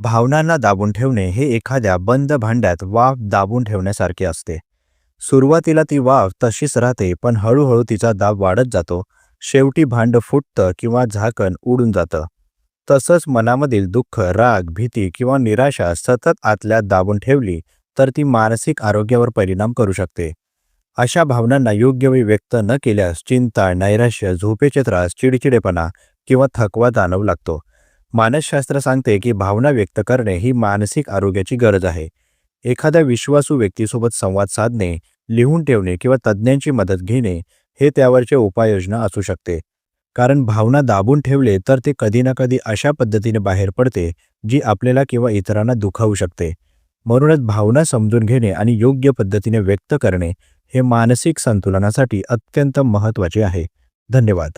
भावनांना दाबून ठेवणे हे एखाद्या बंद भांड्यात वाफ दाबून ठेवण्यासारखे असते. सुरुवातीला ती वाफ तशीच राहते पण हळूहळू तिचा दाब वाढत जातो. शेवटी भांड फुटतं किंवा झाकण उडून जातं. तसंच मनामधील दुःख राग भीती किंवा निराशा सतत आतल्यात दाबून ठेवली तर ती मानसिक आरोग्यावर परिणाम करू शकते. अशा भावनांना योग्य वेळी व्यक्त न केल्यास चिंता नैराश्य झोपेचे त्रास चिडचिडेपणा किंवा थकवा जाणवू लागतो. मानसशास्त्र सांगते की भावना व्यक्त करणे ही मानसिक आरोग्याची गरज आहे. एखाद्या विश्वासू व्यक्तीसोबत संवाद साधणे लिहून ठेवणे किंवा तज्ज्ञांची मदत घेणे हे त्यावरचे उपाययोजना असू शकते. कारण भावना दाबून ठेवले तर ते कधी ना कधी अशा पद्धतीने बाहेर पडते जी आपल्याला किंवा इतरांना दुखावू शकते. म्हणूनच भावना समजून घेणे आणि योग्य पद्धतीने व्यक्त करणे हे मानसिक संतुलनासाठी अत्यंत महत्त्वाचे आहे. धन्यवाद.